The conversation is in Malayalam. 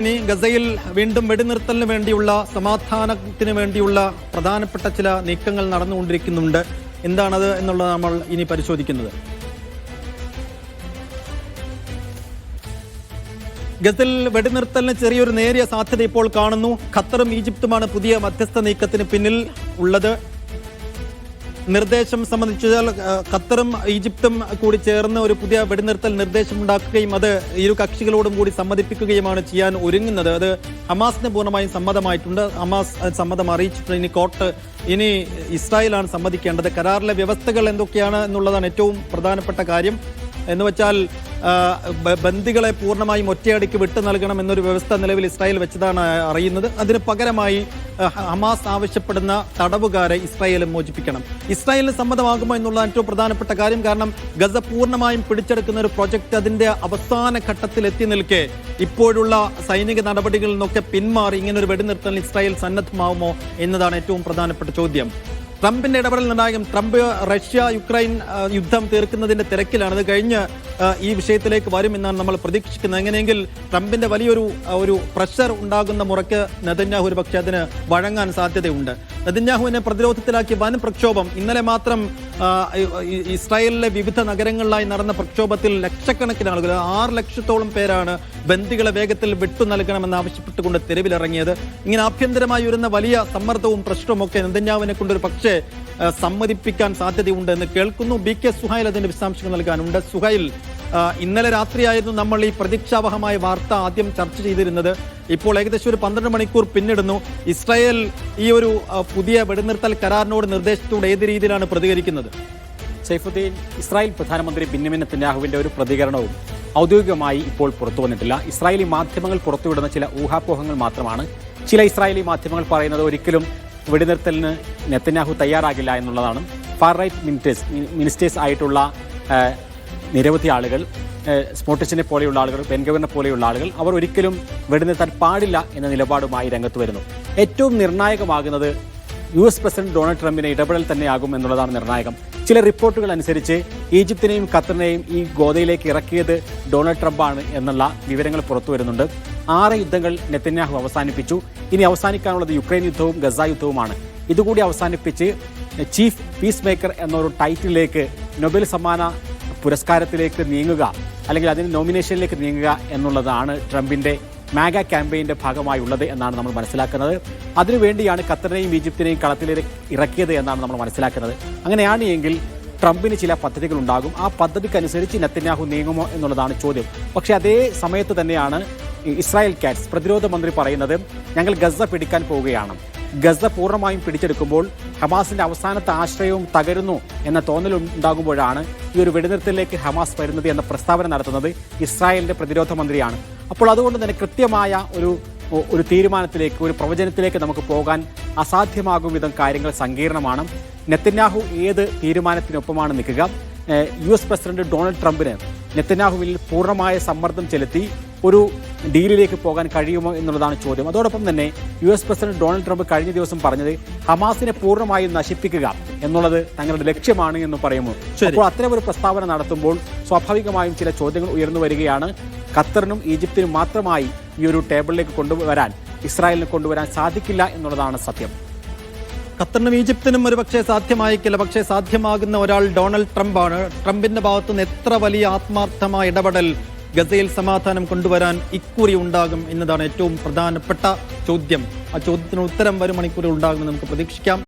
ഇനി ഗസയിൽ വീണ്ടും വെടിനിർത്തലിന് വേണ്ടിയുള്ള സമാധാനത്തിന് വേണ്ടിയുള്ള പ്രധാനപ്പെട്ട ചില നീക്കങ്ങൾ നടന്നുകൊണ്ടിരിക്കുന്നുണ്ട്. എന്താണത് എന്നുള്ളത് നമ്മൾ ഇനി പരിശോധിക്കുന്നത്. ഗസൽ വെടിനിർത്തലിന് ചെറിയൊരു നേരിയ സാധ്യത ഇപ്പോൾ കാണുന്നു. ഖത്തറും ഈജിപ്തുമാണ് പുതിയ മധ്യസ്ഥ നീക്കത്തിന് പിന്നിൽ ഉള്ളത്. നിർദ്ദേശം സംബന്ധിച്ചാൽ ഖത്തറും ഈജിപ്തും കൂടി ചേർന്ന് ഒരു പുതിയ വെടിനിർത്തൽ നിർദ്ദേശം ഉണ്ടാക്കുകയും അത് ഇരു കക്ഷികളോടും കൂടി സമ്മതിപ്പിക്കുകയുമാണ് ചെയ്യാൻ ഒരുങ്ങുന്നത്. അത് ഹമാസിന് പൂർണമായും സമ്മതമായിട്ടുണ്ട്. ഹമാസ് സമ്മതം അറിയിച്ചിട്ടുണ്ട്. ഇനി കോർട്ട് ഇനി ഇസ്രായേലാണ് സമ്മതിക്കേണ്ടത്. കരാറിലെ വ്യവസ്ഥകൾ എന്തൊക്കെയാണ് എന്നുള്ളതാണ് ഏറ്റവും പ്രധാനപ്പെട്ട കാര്യം. എന്ന് വെച്ചാൽ ബന്ദികളെ പൂർണമായും ഒറ്റയടിക്ക് വിട്ടു നൽകണം എന്നൊരു വ്യവസ്ഥ നിലവിൽ ഇസ്രായേൽ വെച്ചതാണ് അറിയുന്നത്. അതിന് പകരമായി ഹമാസ് ആവശ്യപ്പെടുന്ന തടവുകാരെ ഇസ്രായേൽ മോചിപ്പിക്കണം. ഇസ്രായേലിന് സമ്മതമാകുമോ എന്നുള്ള ഏറ്റവും പ്രധാനപ്പെട്ട കാര്യം കാരണം ഗസ പൂർണമായും പിടിച്ചെടുക്കുന്ന ഒരു പ്രൊജക്ട് അതിന്റെ അവസാന ഘട്ടത്തിൽ എത്തി നിൽക്കെ ഇപ്പോഴുള്ള സൈനിക നടപടികളിൽ നിന്നൊക്കെ പിന്മാറി ഇങ്ങനെ ഒരു ഇസ്രായേൽ സന്നദ്ധമാവുമോ എന്നതാണ് ഏറ്റവും പ്രധാനപ്പെട്ട ചോദ്യം. ട്രംപിന്റെ ഇടപെടൽ നിർണായകം ട്രംപ് റഷ്യ യുക്രൈൻ യുദ്ധം തീർക്കുന്നതിന്റെ തിരക്കിലാണ്. അത് കഴിഞ്ഞ് ഈ വിഷയത്തിലേക്ക് വരുമെന്നാണ് നമ്മൾ പ്രതീക്ഷിക്കുന്നത്. എങ്ങനെയെങ്കിൽ ട്രംപിന്റെ വലിയൊരു ഒരു പ്രഷർ ഉണ്ടാകുന്ന മുറയ്ക്ക് നെതന്യാഹു ഒരു പക്ഷേ അതിന് വഴങ്ങാൻ സാധ്യതയുണ്ട്. നെതന്യാഹുവിനെ പ്രതിരോധത്തിലാക്കിയ വൻ പ്രക്ഷോഭം ഇന്നലെ മാത്രം ഇസ്രായേലിലെ വിവിധ നഗരങ്ങളിലായി നടന്ന പ്രക്ഷോഭത്തിൽ ലക്ഷക്കണക്കിന് ആളുകൾ ആറ് ലക്ഷത്തോളം പേരാണ് ബന്ദികളെ വേഗത്തിൽ വിട്ടു നൽകണമെന്ന് ആവശ്യപ്പെട്ടുകൊണ്ട് തെരുവിലിറങ്ങിയത്. ഇങ്ങനെ ആഭ്യന്തരമായി വരുന്ന വലിയ സമ്മർദ്ദവും പ്രശ്നവും ഒക്കെ നെതന്യാവിനെ കൊണ്ടൊരു പക്ഷേ സമ്മതിപ്പിക്കാൻ സാധ്യതയുണ്ട് എന്ന് കേൾക്കുന്നു. ബി കെ സുഹൈൽ അതിന്റെ വിശദാംശങ്ങൾ നൽകാനുണ്ട്. സുഹൈൽ ഇന്നലെ രാത്രിയായിരുന്നു നമ്മൾ ഈ പ്രതീക്ഷാവഹമായ വാർത്ത ആദ്യം ചർച്ച ചെയ്തിരുന്നത്. ഇപ്പോൾ ഏകദേശം ഒരു പന്ത്രണ്ട് മണിക്കൂർ പിന്നിടുന്നു. ഇസ്രായേൽ ഈ ഒരു പുതിയ വെടിനിർത്തൽ കരാറിനോട് നിർദ്ദേശത്തോട് ഏത് രീതിയിലാണ് പ്രതികരിക്കുന്നത്? സൈഫുദ്ദീൻ ഇസ്രായേൽ പ്രധാനമന്ത്രി ബിന്യമിൻ നെത്തന്യാഹുവിന്റെ ഒരു പ്രതികരണവും ഔദ്യോഗികമായി ഇപ്പോൾ പുറത്തു വന്നിട്ടില്ല. ഇസ്രായേലി മാധ്യമങ്ങൾ പുറത്തുവിടുന്ന ചില ഊഹാപോഹങ്ങൾ മാത്രമാണ്. ചില ഇസ്രായേലി മാധ്യമങ്ങൾ പറയുന്നത് ഒരിക്കലും വെടിനിർത്തലിന് നെത്തന്യാഹു തയ്യാറാകില്ല എന്നുള്ളതാണ്. ഫാർ റൈറ്റ് മിനിസ്റ്റേഴ്സ് മിനിസ്റ്റേഴ്സ് ആയിട്ടുള്ള നിരവധി ആളുകൾ സ്മോട്ടിച്ചിനെ പോലെയുള്ള ആളുകൾ ബെൻഗവറിനെ പോലെയുള്ള ആളുകൾ അവർ ഒരിക്കലും വെടിനിർത്താൻ പാടില്ല എന്ന നിലപാടുമായി രംഗത്ത് വരുന്നു. ഏറ്റവും നിർണായകമാകുന്നത് യു എസ് പ്രസിഡന്റ് ഡൊണാൾഡ് ട്രംപിന്റെ ഇടപെടൽ തന്നെയാകും എന്നുള്ളതാണ് നിർണായകം. ചില റിപ്പോർട്ടുകൾ അനുസരിച്ച് ഈജിപ്തിനെയും ഖത്തറിനെയും ഈ ഗോതയിലേക്ക് ഇറക്കിയത് ഡൊണാൾഡ് ട്രംപാണ് എന്നുള്ള വിവരങ്ങൾ പുറത്തു വരുന്നുണ്ട്. ആറ് യുദ്ധങ്ങൾ നെത്തന്യാഹു അവസാനിപ്പിച്ചു. ഇനി അവസാനിക്കാനുള്ളത് യുക്രൈൻ യുദ്ധവും ഗസ യുദ്ധവുമാണ്. ഇതുകൂടി അവസാനിപ്പിച്ച് ചീഫ് പീസ് മേക്കർ എന്നൊരു ടൈറ്റിലേക്ക് നൊബേൽ സമ്മാന പുരസ്കാരത്തിലേക്ക് നീങ്ങുക അല്ലെങ്കിൽ അതിന് നോമിനേഷനിലേക്ക് നീങ്ങുക എന്നുള്ളതാണ് ട്രംപിന്റെ മാഗ ക്യാമ്പയിന്റെ ഭാഗമായി ഉള്ളത് എന്നാണ് നമ്മൾ മനസ്സിലാക്കുന്നത്. അതിനുവേണ്ടിയാണ് ഖത്തറിനെയും ഈജിപ്തിനെയും കളത്തിൽ ഇറക്കിയത് എന്നാണ് നമ്മൾ മനസ്സിലാക്കുന്നത്. അങ്ങനെയാണ് എങ്കിൽ ട്രംപിന് ചില പദ്ധതികൾ ഉണ്ടാകും ആ പദ്ധതിക്കനുസരിച്ച് നെത്തന്യാഹു നീങ്ങുമോ എന്നുള്ളതാണ് ചോദ്യം. പക്ഷേ അതേ സമയത്ത് തന്നെയാണ് ഇസ്രായേൽ കാറ്റ്സ് പ്രതിരോധ മന്ത്രി പറയുന്നത് ഞങ്ങൾ ഗസ പിടിക്കാൻ പോവുകയാണ്. ഗസ പൂർണമായും പിടിച്ചെടുക്കുമ്പോൾ ഹമാസിന്റെ അവസാനത്തെ ആശ്രയവും തകരുന്നു എന്ന തോന്നൽ ഉണ്ടാകുമ്പോഴാണ് ഈ ഒരു വെടിനിർത്തലിലേക്ക് ഹമാസ് വരുന്നത് എന്ന പ്രസ്താവന നടത്തുന്നത് ഇസ്രായേലിന്റെ പ്രതിരോധ മന്ത്രിയാണ്. അപ്പോൾ അതുകൊണ്ട് തന്നെ കൃത്യമായ ഒരു ഒരു തീരുമാനത്തിലേക്ക് ഒരു പ്രവചനത്തിലേക്ക് നമുക്ക് പോകാൻ അസാധ്യമാകും വിധം കാര്യങ്ങൾ സങ്കീർണമാണ്. നെത്തന്യാഹു ഏത് തീരുമാനത്തിനൊപ്പമാണ് നിൽക്കുക? യു എസ് പ്രസിഡന്റ് ഡൊണാൾഡ് ട്രംപിന് നെത്തന്യാഹുവിൽ പൂർണമായ സമ്മർദ്ദം ചെലുത്തി ഒരു ഡീലിലേക്ക് പോകാൻ കഴിയുമോ എന്നുള്ളതാണ് ചോദ്യം. അതോടൊപ്പം തന്നെ U S president Donald Trump കഴിഞ്ഞ ദിവസം പറഞ്ഞത് ഹമാസിനെ പൂർണമായും നശിപ്പിക്കുക എന്നുള്ളത് തങ്ങളുടെ ലക്ഷ്യമാണ് എന്ന് പറയുന്നു. അപ്പോൾ അത്തരം ഒരു പ്രസ്താവന നടത്തുമ്പോൾ സ്വാഭാവികമായും ചില ചോദ്യങ്ങൾ ഉയർന്നു വരികയാണ്. ഖത്തറിനും ഈജിപ്തിനും മാത്രമായി ഈ ഒരു ടേബിളിലേക്ക് കൊണ്ടുവരാൻ ഇസ്രായേലിന് കൊണ്ടുവരാൻ സാധിക്കില്ല എന്നുള്ളതാണ് സത്യം. ഖത്തറിനും ഈജിപ്തിനും ഒരു പക്ഷേ സാധ്യമായിക്കില്ല. പക്ഷേ സാധ്യമാകുന്ന ഒരാൾ ഡൊണാൾഡ് ട്രംപാണ്. ട്രംപിന്റെ ഭാഗത്തുനിന്ന് എത്ര വലിയ ആത്മാർത്ഥമായ ഇടപെടൽ ഗസയിൽ സമാധാനം കൊണ്ടുവരാൻ ഇക്കുറി ഉണ്ടാകും എന്നതാണ് ഏറ്റവും പ്രധാനപ്പെട്ട ചോദ്യം. ആ ചോദ്യത്തിന് ഉത്തരം വരും മണിക്കൂറിൽ ഉണ്ടാകുമെന്ന് നമുക്ക് പ്രതീക്ഷിക്കാം.